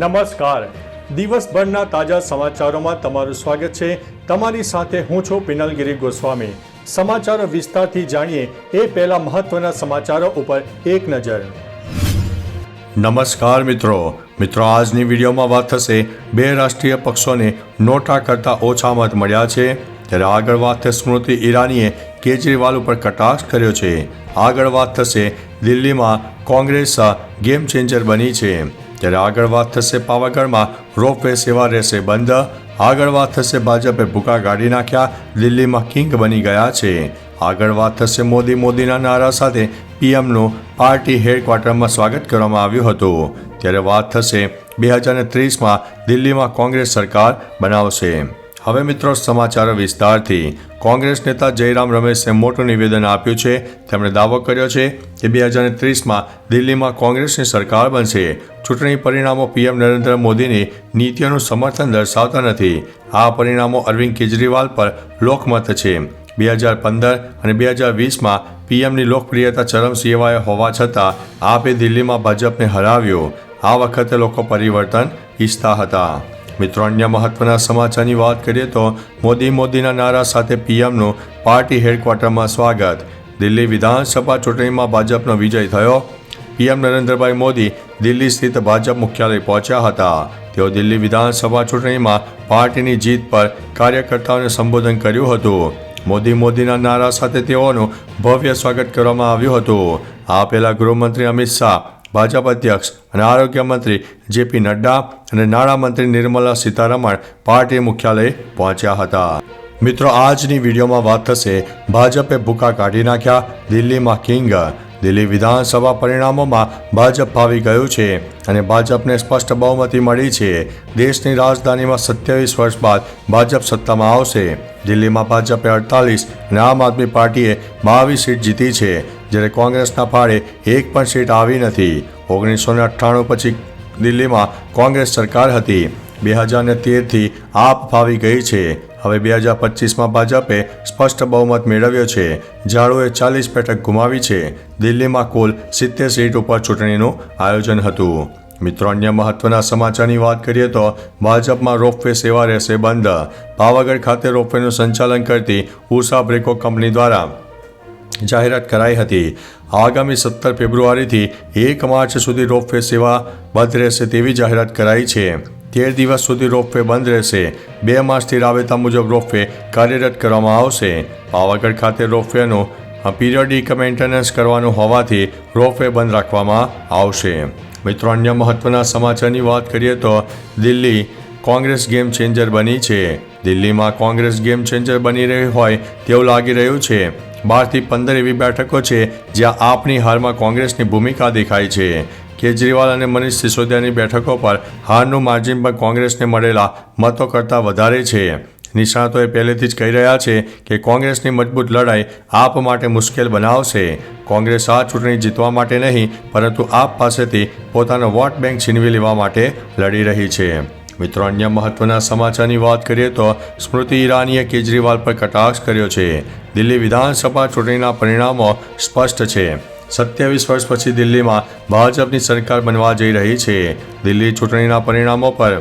નમસ્કાર. દિવસભરના તાજા સમાચારોમાં તમારું સ્વાગત છે. તમારી સાથે હું છું પિનલગીરી ગોસ્વામી. સમાચારો વિસ્તારથી જાણીએ એ પહેલા મહત્વના સમાચારો ઉપર એક નજર. નમસ્કાર મિત્રો. મિત્રો, આજની વિડીયોમાં વાત થશે બે રાષ્ટ્રીય પક્ષોને નોટા કરતાં ઓછા મત મળ્યા છે. ત્યારે આગળ વાત થશે સ્મૃતિ ઈરાનીએ કેજરીવાલ ઉપર કટાક્ષ કર્યો છે. આગળ વાત થશે દિલ્હીમાં કોંગ્રેસ ગેમ ચેન્જર બની છે. ત્યારે આગળ વાત થશે પાવાગઢમાં. રોપ વે સેવા રહેશે બંધ. આગળ વાત થશે ભાજપે ભૂકા કાઢી નાખ્યા. દિલ્હીમાં કિંગ બની ગયા છે. આગળ વાત થશે મોદી મોદીના નારા સાથે. પીએમનું પાર્ટી હેડક્વાર્ટરમાં સ્વાગત કરવામાં આવ્યું હતું. ત્યારે વાત થશે બે હજાર ત્રીસમાં દિલ્હીમાં કોંગ્રેસ સરકાર બનાવશે. હવે મિત્રો, સમાચાર વિસ્તારથી કોંગ્રેસ નેતા જયરામ રમેશે મોટું નિવેદન આપ્યું છે. તેમણે દાવો કર્યો છે કે બે હજાર ત્રીસમાં દિલ્હીમાં કોંગ્રેસની સરકાર બનશે. ચૂંટણી પરિણામો પીએમ નરેન્દ્ર મોદીની નીતિઓનું સમર્થન દર્શાવતા નથી. આ પરિણામો અરવિંદ કેજરીવાલ પર લોકમત છે. બે હજાર પંદર અને બે હજાર વીસમાં પીએમની લોકપ્રિયતા ચરમસીમાએ હોવા છતાં આપે દિલ્હીમાં ભાજપને હરાવ્યો. આ વખતે લોકો પરિવર્તન ઈચ્છતા હતા. મિત્રો અન્ય મહત્વના સમાચારની વાત કરીએ તો મોદી મોદીના નારા સાથે પીએમનું પાર્ટી હેડક્વાર્ટરમાં સ્વાગત. દિલ્હી વિધાનસભા ચૂંટણીમાં ભાજપનો વિજય થયો. પીએમ નરેન્દ્રભાઈ મોદી દિલ્હી સ્થિત ભાજપ મુખ્યાલય પહોંચ્યા હતા. તેઓ દિલ્હી વિધાનસભા ચૂંટણીમાં પાર્ટીની જીત પર કાર્યકર્તાઓને સંબોધન કર્યું હતું. મોદી મોદીના નારા સાથે તેઓનું ભવ્ય સ્વાગત કરવામાં આવ્યું હતું. આ પહેલા ગૃહમંત્રી અમિત શાહ ભાજપ અધ્યક્ષ અને આરોગ્ય મંત્રી જેપી નડ્ડા અને નાણામંત્રી નિર્મલા સીતારમણ પાર્ટી મુખ્યાલય પહોંચ્યા હતા. મિત્રો, આજની વિડીયોમાં વાત થશે ભાજપે ભૂકા કાઢી નાખ્યા દિલ્હીમાં કિંગ. દિલ્હી વિધાનસભા પરિણામોમાં ભાજપ ફાવી ગયું છે અને ભાજપને સ્પષ્ટ બહુમતી મળી છે. દેશની રાજધાનીમાં સત્યાવીસ વર્ષ બાદ ભાજપ સત્તામાં આવશે. દિલ્હીમાં ભાજપે અડતાલીસ અને આમ આદમી પાર્ટીએ બાવીસ સીટ જીતી છે. જ્યારે કોંગ્રેસના ફાળે એક પણ સીટ આવી નથી. ઓગણીસો ને અઠ્ઠાણું પછી દિલ્હીમાં કોંગ્રેસ સરકાર હતી. બે હજાર ને તેરથી આપ ફાવી ગઈ છે. હવે બે હજાર પચીસમાં ભાજપે સ્પષ્ટ બહુમત મેળવ્યો છે. ઝાડુએ ચાલીસ બેઠક ગુમાવી છે. દિલ્હીમાં કુલ સિત્તેર સીટ ઉપર ચૂંટણીનું આયોજન હતું. મિત્રો, અન્ય મહત્વના સમાચારની વાત કરીએ તો ભાજપમાં રોપવે સેવા રહેશે બંધ. પાવાગઢ ખાતે રોપવેનું સંચાલન કરતી ઉષા બ્રેકો કંપની દ્વારા જાહેરાત કરાઈ હતી. આગામી સત્તર ફેબ્રુઆરીથી એક માર્ચ સુધી રોપવે સેવા બંધ રહેશે તેવી જાહેરાત કરાઈ છે. તેર દિવસ સુધી રોપવે બંધ રહેશે. બે માસથી રાબેતા મુજબ રોપવે કાર્યરત કરવામાં આવશે. પાવાગઢ ખાતે રોપવેનું પીરિયડિક મેન્ટેનન્સ કરવાનું હોવાથી રોપવે બંધ રાખવામાં આવશે. મિત્રો, અન્ય મહત્વના સમાચારની વાત કરીએ તો દિલ્હી કોંગ્રેસ ગેમ ચેન્જર બની છે. દિલ્હીમાં કોંગ્રેસ ગેમ ચેન્જર બની રહી હોય તેવું લાગી રહ્યું છે. બારથી પંદર એવી બેઠકો છે જ્યાં આપની હારમાં કોંગ્રેસની ભૂમિકા દેખાય છે. કેજરીવાલ અને મનીષ સિસોદિયાની બેઠકો પર હારનું માર્જિન પણ કોંગ્રેસને મળેલા મતો કરતાં વધારે છે. નિષ્ણાતોએ પહેલેથી જ કહી રહ્યા છે કે કોંગ્રેસની મજબૂત લડાઈ આપ માટે મુશ્કેલ બનાવશે. કોંગ્રેસ આ ચૂંટણી જીતવા માટે નહીં, પરંતુ આપ પાસેથી પોતાનો વોટ બેંક છીનવી લેવા માટે લડી રહી છે. મિત્રો, અન્ય મહત્વના સમાચારની વાત કરીએ તો સ્મૃતિ ઈરાનીએ કેજરીવાલ પર કટાક્ષ કર્યો છે. દિલ્હી વિધાનસભા ચૂંટણીના પરિણામો સ્પષ્ટ છે. સત્યાવીસ વર્ષ પછી દિલ્હીમાં ભાજપની સરકાર બનવા જઈ રહી છે. દિલ્હી ચૂંટણીના પરિણામો પર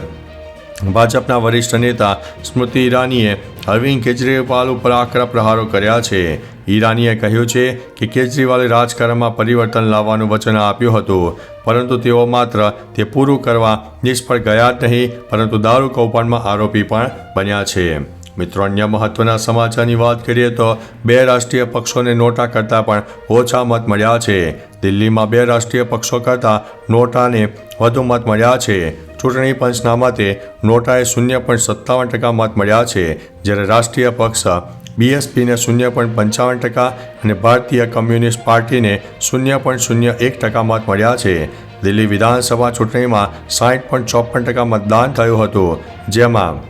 ભાજપના વરિષ્ઠ નેતા સ્મૃતિ ઈરાનીએ અરવિંદ કેજરીવાલ ઉપર આકરા પ્રહારો કર્યા છે. ઈરાનીએ કહ્યું છે કે કેજરીવાલે રાજકારણમાં પરિવર્તન લાવવાનું વચન આપ્યું હતું, પરંતુ તેઓ માત્ર તે પૂરું કરવા નિષ્ફળ ગયા જ નહીં, પરંતુ દારૂ કૌભાંડમાં આરોપી પણ બન્યા છે. મિત્રો, અન્ય મહત્વના સમાચારની વાત કરીએ તો બે રાષ્ટ્રીય પક્ષોને નોટા કરતાં પણ ઓછા મત મળ્યા છે. દિલ્હીમાં બે રાષ્ટ્રીય પક્ષો કરતાં નોટાને વધુ મત મળ્યા છે. ચૂંટણી પંચના મતે નોટાએ શૂન્ય પોઈન્ટ સત્તાવન ટકા મત મળ્યા છે, જ્યારે રાષ્ટ્રીય પક્ષ બીએસપીને શૂન્ય પોઈન્ટ પંચાવન ટકા અને ભારતીય કમ્યુનિસ્ટ પાર્ટીને શૂન્ય પોઈન્ટ શૂન્ય એક ટકા મત મળ્યા છે. દિલ્હી વિધાનસભા ચૂંટણીમાં સાઠ પોઈન્ટ ચોપન ટકા મતદાન થયું હતું, જેમાં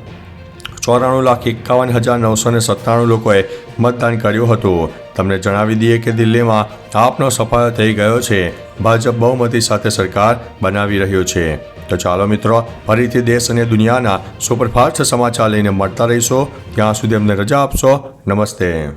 ચોરાણું લાખ એકાવન હજાર નવસો ને સત્તાણું લોકોએ મતદાન કર્યું હતું. તમને જણાવી દઈએ કે દિલ્હીમાં આપનો સફાયો થઈ ગયો છે. ભાજપ બહુમતી સાથે સરકાર બનાવી રહ્યો છે. તો ચાલો મિત્રો, ફરીથી દેશ અને દુનિયાના સુપરફાસ્ટ સમાચાર લઈને મળતા રહીશો. ત્યાં સુધી અમને રજા આપશો. નમસ્તે.